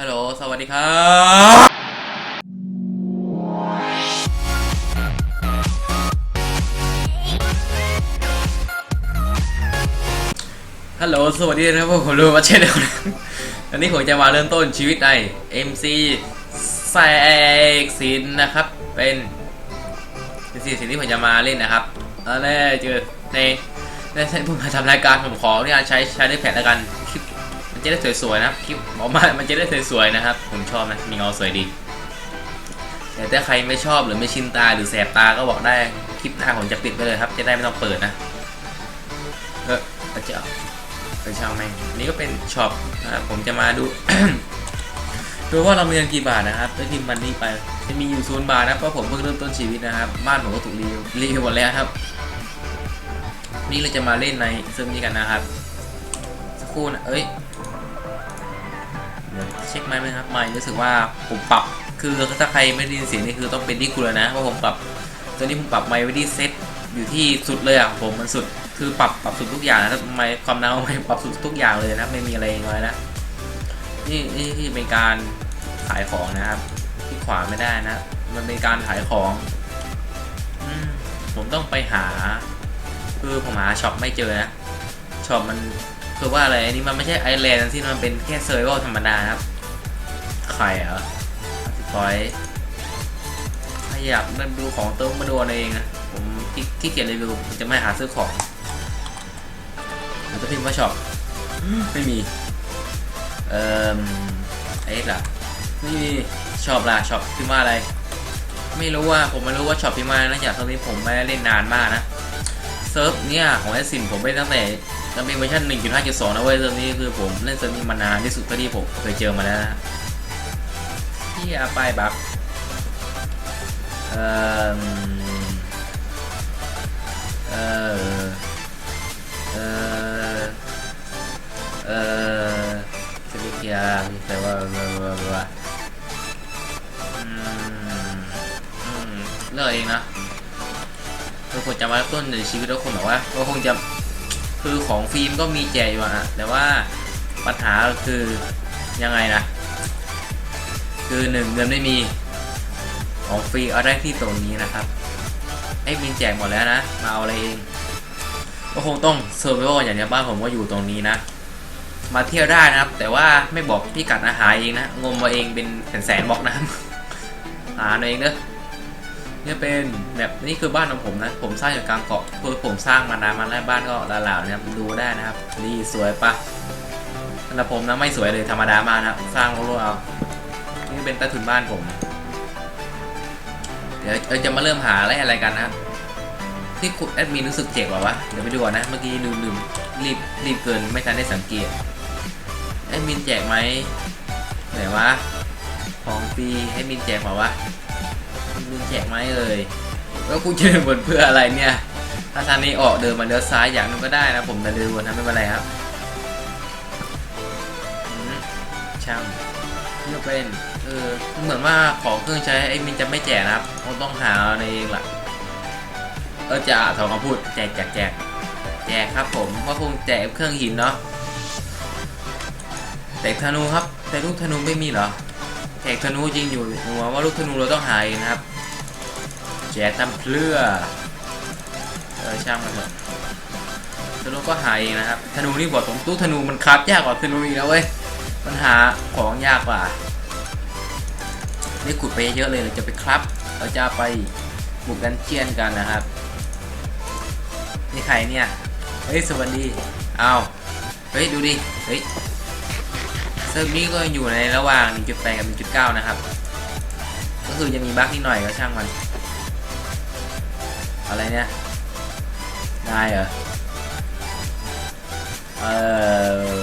ฮัลโหล สวัสดีครับฮัลโหล สวัสดีนะครับผมรู้ว่าเช่นเดียวกันอันนี้ผมจะมาเริ่มต้นชีวิตใน MC แซกซินนะครับ เป็นเป็นสิ่งที่ผมจะมาเล่นนะครับตอนแรกเจอในในในผมมาทำรายการผมขอที่จะใช้ใช้ได้แผ่นล้วกันคลิปมัน จะได้สวยๆนะครับคลิปออกมา มันจะได้สวยๆนะครับ ผมชอบนะ มีเงาสวยดี แต่ถ้าใครไม่ชอบหรือไม่ชินตาหรือแสบตาก็บอกได้ คลิปหน้าผมจะปิดไปเลยครับ จะได้ไม่ต้องเปิดนะ เออเอาจะเอาไปช่างแม่งอันนี่ก็เป็นช็อปนะครับ ผมจะมาดู ดูว่าเรามีเงินกี่บาทนะครับได้พิมพ์มันนี่ไป จะมีอยู่ศูนย์บาทนะเพราะผมเพิ่งเริ่มต้นชีวิตนะครับ บ้านผมก็ถูกรีวิวรีวิวหมดแล้วครับ นี่เราจะมาเล่นในเซิร์ฟนี้กันนะครับสักครู่นะ เอ้ย เช็คไมค์ไหมครับไมค์รู้สึกว่าผมปรับคือถ้าใครไม่ได้ยินเสียงนี่คือต้องเป็นที่คุณแล้วนะเพราะผมปรับตอนนี้ผมปรับไมค์ไว้ที่เซตอยู่ที่สุดเลยอะผมมันสุดคือปรับปรับสุดทุกอย่างนะไมค์ความดังไมค์ปรับสุดทุกอย่างเลยนะไม่มีอะไรน้อยนะนี่นี่ที่เป็นการขายของนะครับที่ขวาไม่ได้นะ มันเป็นการขายของอผมต้องไปหา คือผมหาช็อปไม่เจอนะช็อปมันคือว่าอะไรอันนี้มันไม่ใช่ไอแลนด์ที่มันเป็นแค่เซอร์ไวลธรรมดานะครับ ใครเหรอปล่อยถ้าอยากมาดูของเติมมาดูเอาเองนะผมที่ที่เขียนรีวิวผมจะไม่หาซื้อของมันจะพิมพ์ว่าช็อปไม่มี เอ่อเอ็กซ์ล่ะไม่มีช็อปล่ะช็อปพิมพ์ว่าอะไร ไม่รู้ว่าผมไม่รู้ว่าช็อปพิมพ์ว่าอะไรนะจากตอนนี้ผมไม่ได้เล่นนานมากนะเซิร์ฟเนี่ยของไอซินผมเล่นตั้งแต่ตั้งเป็นเวอร์ชัน1.5.2นะเว้ยเซิร์ฟนี้คือผมเล่นเซิร์ฟนี้มานานที่สุดเท่าที่ผมเคยเจอมาแล้วนะ ที่อาไปแบบเอ่อเอ่อเอ่อเอ่อสวิตยามีแต่ว่าว่าว่ว่าอืมอืมเลือกเองนะคือคนจะมาต้นในชีวิตแล้วคนบอกว่าก็คงจะคือของฟิล์มก็มีแจกอยู่อะแต่ว่าปัญหาคือยังไงนะ คือหนึ่งเงินไม่มีของฟรีเอาได้ที่ตรงนี้นะครับไอ้บินแจกหมดแล้วนะมาเอาอะไรเองก็คงต้องเซอร์ไวโออย่างนี้บ้านผมก็อยู่ตรงนี้นะ มาเที่ยวได้นะครับ แต่ว่าไม่บอกพี่กัดอาหารเองนะงมมาเองเป็นแสนแสนๆบอกนะครับหาเองเนอะเนี่ยเป็นแบบนี่คือบ้านของผมนะ ผมสร้างอยู่กลางเกาะคือผมสร้างมานานมาแล้วบ้านก็ลาวๆนะครับดูได้นะครับดีสวยปะสำหรับผมนะไม่สวยเลยธรรมดามากนะสร้างรัวๆเอา เป็นใต้ถุนบ้านผม เดี๋ยวจะมาเริ่มหาอะไรอะไรกันนะครับที่คุณแอดมินรู้สึกเจ็บว่าวะ เดี๋ยวไปดูก่อนนะ เมื่อกี้ลืมลืมรีบรีบเกินไม่ทันได้สังเกต แอดมินแจกไหมไหนวะ ของฟรีให้มินแจกเปล่าวะมินแจกไหมเอ่ยแล้วกูจะเดินบนเพื่ออะไรเนี่ย ถ้าทางนี้ออกเดินมาเลี้ยวซ้ายอย่างนึงก็ได้นะผมจะเดินวนนะไม่เป็นไรครับ ช่างนี่ก็เป็น เออเหมือนว่าของเครื่องใช้ไอ้มินจะไม่แจกนะครับคงต้องหาเอาเองล่ะเออจะถอนคำพูดแจกแจกแจกแจกครับผมก็คงแจกเครื่องหินเนาะแตกธนูครับ แต่ลูกธนูไม่มีเหรอแตกธนูจริงอยู่หัวว่าลูกธนูเราต้องหาเองนะครับแจกทำเพื่อเออช่างมันเถอะธนูก็หาเองนะครับธนูนี่บอกตรงตู้ธนูมันคราฟยากกว่าธนูอีกแล้วเว้ยมันหาของยากกว่า นี่ขุดไปเยอะเลยเราจะไปครับ เราจะไปบุกดันเจียนกันนะครับ นี่ใครเนี่ย เฮ้ยสวัสดีเอาเฮ้ยดูดิ เฮ้ยเซิร์ฟนี้ก็อยู่ในระหว่าง 1.8 กับ 1.9 นะครับ ก็คือจะมีบั๊กนิดหน่อยก็ช่างมัน อะไรเนี่ยได้เหรอ เออ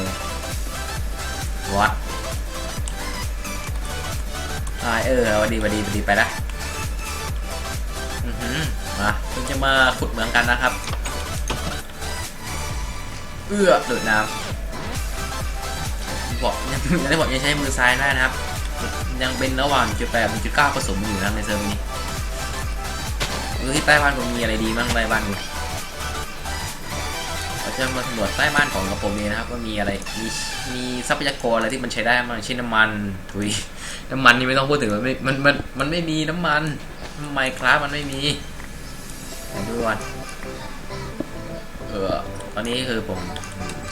วั ดได้เออวันดีวันดีวันดีไปละอือมาคุณจะมาขุดเหมืองกันนะครับ เอื้อโดดน้ำบอกยังยังได้บอกยังใช้มือซ้ายได้นะครับ ยังเป็นระหว่างจุดแปดจุดเก้าผสมอยู่นะในเซิร์ฟนี้ดูที่ใต้บ้านผมมีอะไรดีบ้างใต้บ้านกู เราจะมาสำรวจใต้บ้านของกระผมเองนะครับว่ามีอะไรมีมีทรัพยากรอะไรที่มันใช้ได้บ้างเช่นน้ำมันถุยน้ำมันนี่ไม่ต้องพูดถึงมันไม่มันมันมันไม่มีน้ำมันไมครับมันไม่มีดูก่อนเออตอนนี้คือผม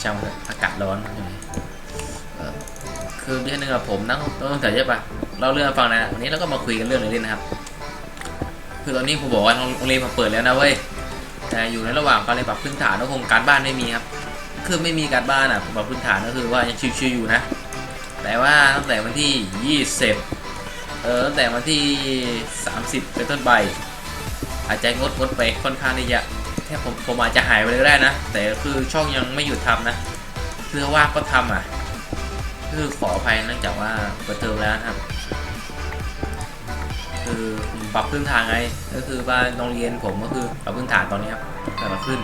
ช่างอากาศร้อนคือเดือนหนึงอะผมนั่งต้องแต่ใช่ปะเราเรื่องฟังนะวันนี้เราก็มาคุยกันเรื่องอะไรเล่นะครับ คือตอนนี้ผมบอกว่าโรงเรียนผมเปิดแล้วนะเว้ย แต่อยู่ในระหว่างการเรียนปรับพื้นฐานก็คงการบ้านไม่มีครับ คือไม่มีการบ้านอะปรับพื้นฐานก็คือว่ายังชิวๆอยู่นะ แต่ว่าตั้งแต่วันที่ 20 เออตั้งแต่วันที่ 30 เป็นต้นไป อาจจะงดงดไปค่อนข้างที่จะแค่ผมผมอาจจะหายไปเลยก็ได้นะ แต่คือช่องยังไม่หยุดทำนะเพื่อว่างก็ทำอะ คือขออภัยเนื่องจากว่าเปิดเทอมแล้วครับ คือปรับพื้นฐานไง ก็คือว่าโรงเรียนผมก็คือปรับพื้นฐานตอนนี้ครับแต่ละขึ้น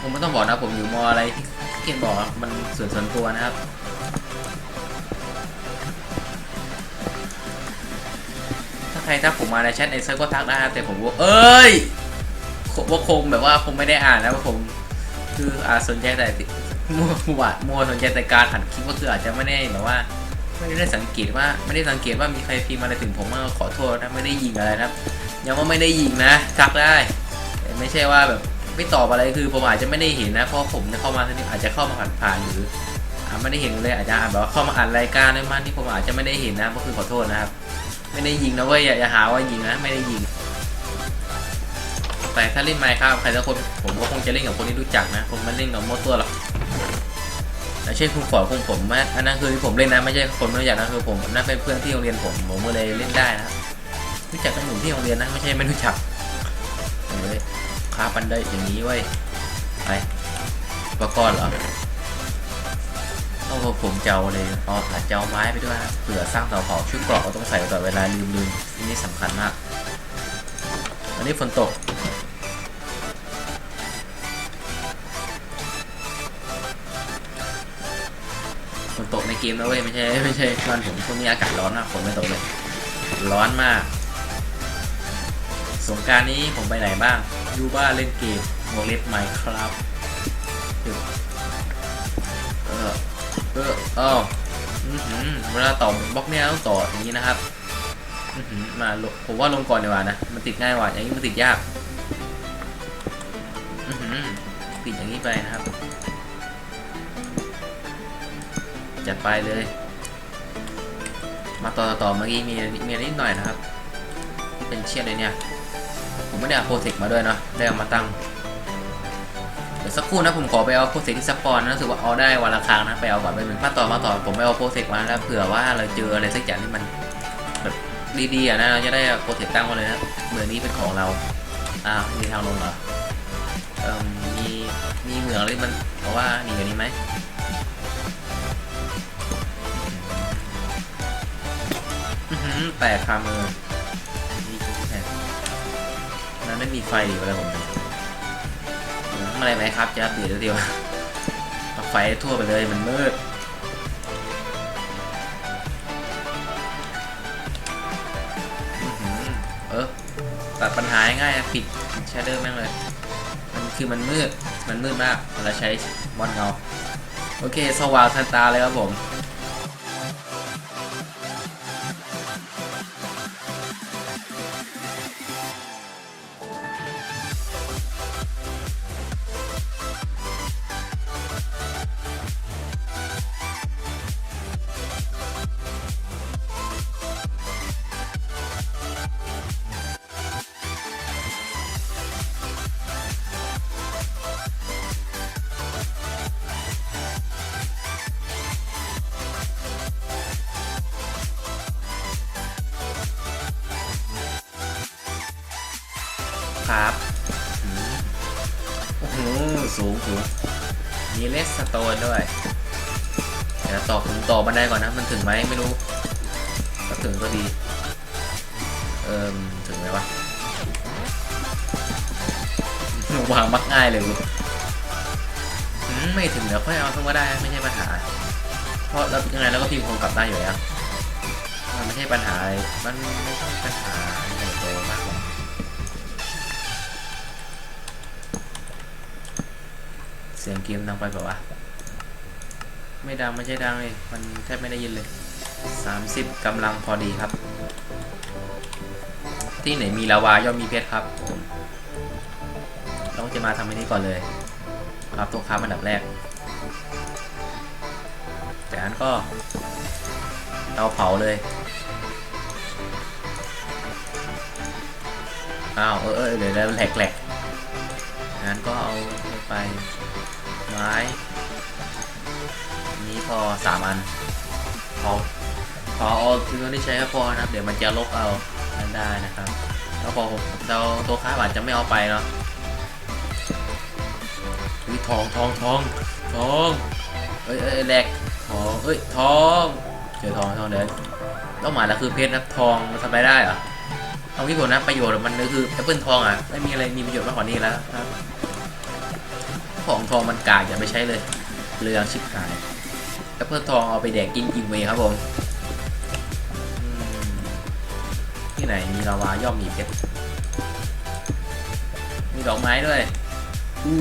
ผมไม่ต้องบอกนะผมอยู่มอะไรที่เกียนบอกมันส่วนส่วนตัวนะครับถ้าใครทักผมมาในแชทในเซิร์ฟก็ทักได้ครับแต่ผมว่าเอ้ยว่าคงแบบว่าคงไม่ได้อ่านแล้วว่าผมคืออาสนใจแต่มัวมัวมัวสนใจแต่การอัดคลิปก็คืออาจจะไม่ได้แบบว่า ไม่ได้สังเกตว่าไม่ได้สังเกตว่ามีใครพิมพ์อะไรถึงผมก็ขอโทษนะไม่ได้ยิงอะไรนะครับยังว่าไม่ได้ยิงนะทักได้แต่ไม่ใช่ว่าแบบไม่ตอบอะไรคือผมอาจจะไม่ได้เห็นนะเพราะผมจะเข้ามาทีนี้อาจจะเข้ามาผ่านๆหรือไม่ได้เห็นเลยอาจจะอ่านแบบว่าเข้ามาอ่านรายการในมันที่ผมอาจจะไม่ได้เห็นนะก็คือขอโทษนะครับ ไม่ได้ยิงนะเว้ยอย่าหาว่ายิงนะไม่ได้ยิง แต่ถ้าเล่นไมค์ครับใครสักคนผมก็คงจะเล่นกับคนที่รู้จักนะผมไม่เล่นกับมดตัวหรอก เช่นคุณฝอคุณผมว่าอันนั้นคือที่ผมเล่นนะไม่ใช่คนไม่รู้จักนะคือผมนั่นเป็นเพื่อนที่โรงเรียนผมผมก็เลยเล่นได้นะรู้จักกันอยู่มที่โรงเรียนนะไม่ใช่ไม่รู้จักเฮ้ยคาปันได้อย่างนี้เว้ยไปอุปกรณ์เหรอต้องผมเจ้าเลยเอาอาจจะเอาไม้ไปด้วยนะเผื่อสร้างเตาเผาชุดเกราะต้องใส่ตลอดเวลาลืมลืมอันนี้สำคัญมากวันนี้ฝนตก เกมนะเว้ยไม่ใช่ไม่ใช่บ้านผมช่วงนี้อากาศร้อนมากฝนไม่ตกเลยร้อนมาก สงการนี้ผมไปไหนบ้างยูบ้านเล่นเกมวงเล็บไมค์ครับเออเออเอ้าอื้อหือเวลาต่อบล็อกเนี่ยต้องต่ออย่างนี้นะครับมาผมว่าลงก่อนดีกว่านะ มันติดง่ายกว่าอย่างนี้มันติดยากติดอย่างนี้ไปนะครับ จัดไปเลย มาต่อต่อเมื่อกี้มีมีนิดหน่อยนะครับเป็นเชือกเลยเนี่ย ผมไม่ได้เอาโปรเทคมาด้วยเนาะได้เอามาตั้งเดี๋ยวสักครู่นะผมขอไปเอาโปรเทคที่สปอนนะรู้สึกว่าเอาได้วันละครั้งนะไปเอาก่อนไปหนึ่งมาต่อมาต่อผมไปเอาโปรเทคมาแล้วเผื่อว่าเราเจออะไรสักอย่างที่มันแบบดีๆนะเราจะได้อโปรเทคตั้งมาเลยนะเหมือนนี้เป็นของเราอ้าวมีทางลงเหรอเอ่อมีมีเหมืองอะไรที่มันเพราะว่าหนีกว่านี้ไหม แตกคามือนี่แตกนั้นไม่มีไฟหรืออะไรผมอืมอะไรไหมครับจะอัปเดตเดียวเอาไฟทั่วไปเลยมันมืดเออตัดปัญหาง่ายปิดแชเดอร์แม่งเลย มันคือมันมืด มันมืดมาก เราใช้บอลเงา โอเค สว่างทันตาเลยครับผม ครับอืมโอ้โหสูงสูงมีเลสสโตนด้วย เดี๋ยวต่อผมต่อบันไดก่อนนะ มันถึงไหมไม่รู้ถ้าถึงก็ดี เอิมถึงไหมวะวางมักง่ายเลยกูอืมไม่ถึงเดี๋ยวค่อยเอาขึ้นมาได้ไม่ใช่ปัญหา เพราะเรายังไงเราก็พิมพ์คงกลับได้อยู่แล้วมันไม่ใช่ปัญหาอะไรมันไม่ใช่ปัญหาใหญ่โตมาก สียงเกมดังไปแบบว่า ไม่ดังไม่ใช่ดังเลย มันแทบไม่ได้ยินเลย 30กำลังพอดีครับ ที่ไหนมีลาวาย่อมมีเพชรครับต้องจะมาทำอันนี้ก่อนเลยครับตัวค้าอันดับแรกจากนั้นก็เตาเผาเลยอ้าวเออเออเดี๋ยวแล้วแหลกแหลกงั้นก็เอาไป ไม้นี้พอสามอันพอพอเอาทิ้งที่ใช้ก็พอนะครับ เดี๋ยวมันจะลบเอานั่นได้นะครับแล้วพอเราตัวค้าอาจจะไม่เอาไปเนาะอุ้ยทองทองทองทองเอ้ยเอ้ยแหลกทองเอ้ยทองเจอทองทองเดี๋ยวต้องหมายแล้วคือเพชรนะทองมันทำไปได้เหรอเอาที่ผมนะประโยชน์มันก็คือแอปเปิลทองอะไม่มีอะไรมีประโยชน์มากกว่านี้แล้วครับ ของทองมันกากอย่าไปใช้เลยเรืองชิบหายแอปเปิลทองเอาไปแดกกินกินเวครับผมที่ไหนมีลาวาย่อมมีเพชรมีดอกไม้ด้วยอู้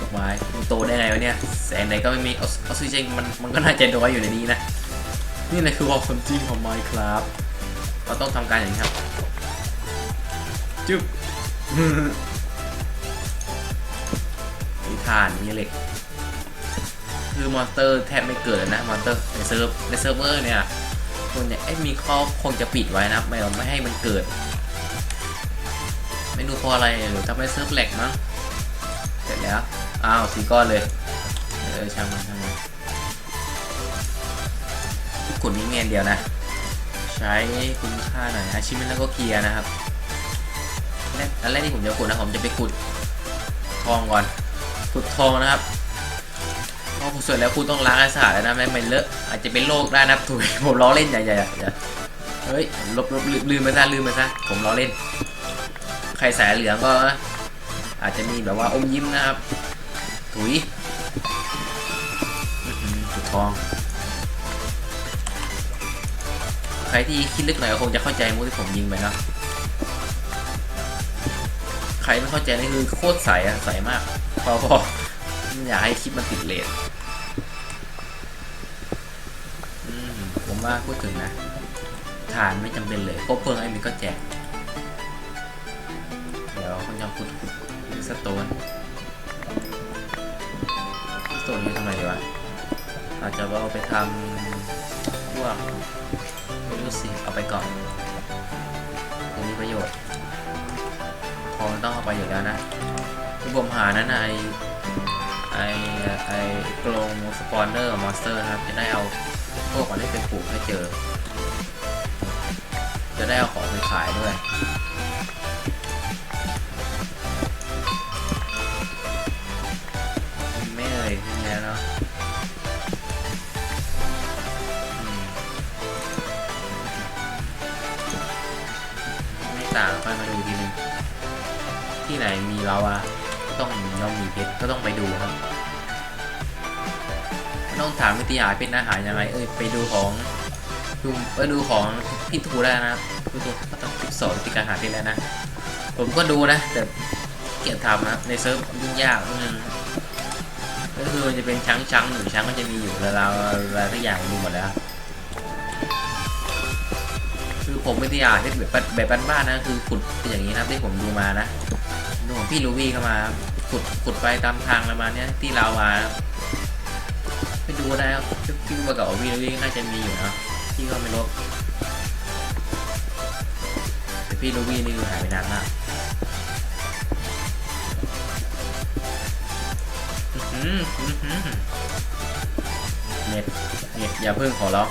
ดอกไม้มันโตได้ไงวะเนี่ยแสงไหนก็ไม่มีออกซิเจนมันมันก็น่าจะน้อยอยู่ในนี้นะนี่แหละคือความจริงของ Minecraft เราต้องทำการอย่างนี้ครับ จึ๊บ มีฐานมีเหล็ก คือมอนสเตอร์แทบไม่เกิดนะมอนสเตอร์ในเซิร์ฟในเซิร์ฟเวอร์เนี่ยส่วนใหญ่ไอ้มีข้อคงจะปิดไว้นะไม่ไม่ให้มันเกิดไม่รู้เพราะอะไรหรือทำให้เซิร์ฟแหลกมั้งเสร็จแล้วอ้าวสีก้อนเลยเออช่างมันช่างมันขุดนี้เมียนเดียวนะใช้คุณค่าหน่อยอาชิเมนแล้วก็เคลียร์นะครับแรกอันแรกที่ผมจะขุดนะผมจะไปขุดทองก่อน ขุดทองนะครับพอขุดเสร็จแล้วคุณต้องล้างให้สะอาดแล้วนะไม่ไม่เลอะอาจจะเป็นโรคได้นะถุยผมล้อเล่นอย่าอย่าอย่าอย่าเฮ้ยลบลบลืมไปซะลืมไปซะผมล้อเล่น ใครสายเหลืองก็ อาจจะมีแบบว่าอมยิ้มนะครับ ถุยขุดทองใครที่คิดลึกหน่อยก็คงจะเข้าใจมุกที่ผมยิงไปนะใครไม่เข้าใจนี่คือโคตรใสอะใสมาก พอพออยากให้คลิปมันติดเลทผมว่าพูดถึงนะฐานไม่จำเป็นเลยคบเพลิงไอ้มีก็แจก เดี๋ยวคนจะขุดขุดสโตนสโตนนี้ทำไมดีวะอาจจะเอาไปทำพวกไม่รู้สิเอาไปก่อนตรงนี้ประโยชน์ทองต้องเอาไปอยู่แล้วนะ ที่ผมหานั้นไอไอไอกรงสปอนเนอร์มอนสเตอร์นะครับ จะได้เอาพวกมันให้เป็นปลูกให้เจอ จะได้เอาของไปขายด้วยไม่เอ่ยไม่มีแล้วเนาะไม่ต่างค่อยมาดูทีนึงที่ไหนมีลาวาก็ ต้องย่อมมีเพชรก็ต้องไปดูครับต้องถามวิทยาเพชรนะหารยังไงเอ้ยไปดูของดูไปดูของพี่ทูได้นะครับพี่ทูก็ต้องติดสอนวิธีการหาเพชรแล้วนะ ผมก็ดูนะ แต่เกียดทำนะในเซิร์ฟยุ่งยากนึงก็คือมันจะเป็นช้างช้างหนึ่งช้างก็จะมีอยู่แล้วเราเราทุกอย่างดูหมดแล้ว คือผมวิทยาที่แบบแบบบ้านๆนะคือขุดอย่างนี้นะที่ผมดูมานะ ดูของพี่ลูวี่เข้ามาขุดขุดไปตามทางประมาณนี้ที่เรามาไปดูได้ครับพี่มากับพี่ลูวี่น่าจะมีอยู่นะพี่ก็ไม่ลบแต่พี่ลูวี่นี่หายไปนานมากเน็ตเน็ตอย่าเพิ่งขอร้อง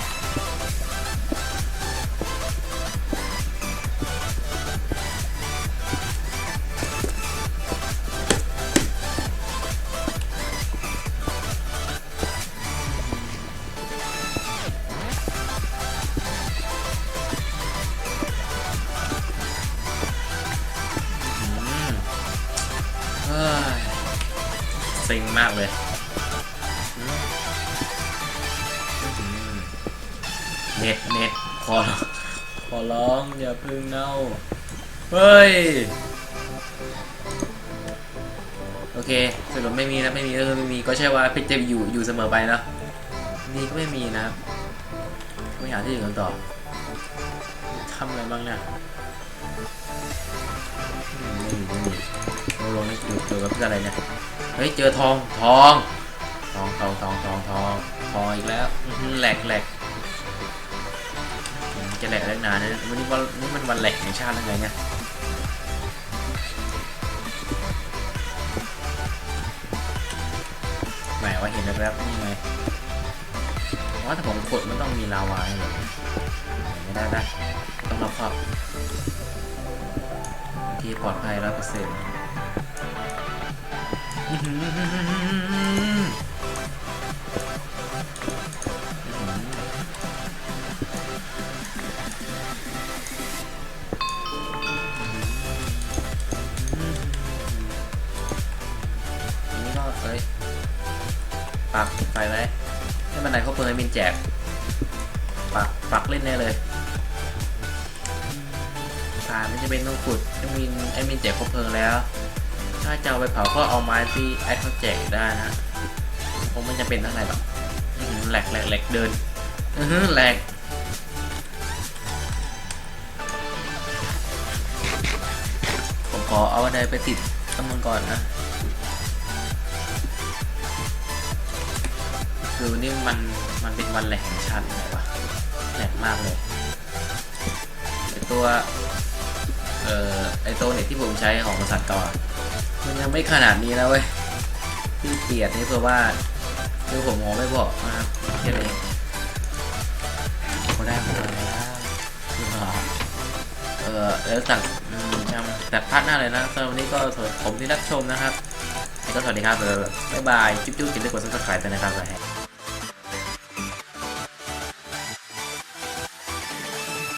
เฮ้ย โอเคสรุปไม่มีนะ ไม่มีก็คือไม่มีก็ใช่ว่าเพชรจะอยู่อยู่เสมอไปนะนี่ก็ไม่มีนะไม่อยากที่อื่นกันต่อทำอะไรบ้างเนี่ยเราลงในจุดเจอกับเพื่ออะไรเนี่ย เฮ้ย เจอทอง ทอง ทอง ทอง ทอง ทอง ทองทองอีกแล้วแหลกแหลกจะแหลกเล็กนานเนะวันนี้วันนี้มันวันแหลกแห่งชาติแล้วไงเนี่ย เห็นแบบๆนี่ไงว่าถ้าผมกดมันต้องมีลาวาให้เลยไม่ได้ได้ต้องรับครอบที่ปลอดภัยร้อยเปอร์เซ็นต์ ปักไปไหมให้มันไหนเขาเปิดให้มินแจก ปัก ปักเล่นแน่เลยผ่านไม่จะเป็นต้องขุดให้มินไอ้มินแจกครบเพลิงแล้ว ถ้าจะเอาไปเผาก็เอาไม้ที่ไอ้เขาแจกได้นะคงไม่จะเป็นเท่าไหร่หรอกแหลกแหลกแหลกเดินอือหือแหลกผมขอเอาอะไรไปติดต้นมังกรนะ คือนี่มันมันเป็นวันแหลกแห่งชาติเลยวะแหลกมากเลยไอตัวเอ่อไอตัวเน็ตที่ผมใช้ของบริษัทก่อนมันยังไม่ขนาดนี้นะเว้ยที่เกียดนี่เพราะว่าคือผมมองไม่บอกนะครับแค่นี้ก็ได้มาแล้วเออแล้วสั่งจำแต่พลาดหน้าเลยนะสำหรับวันนี้ก็สวัสดีผมที่รับชมนะครับ ก็สวัสดีครับบ๊ายบาย จุ๊บๆกินด้วยกดซับสไครต์ด้วยนะครับ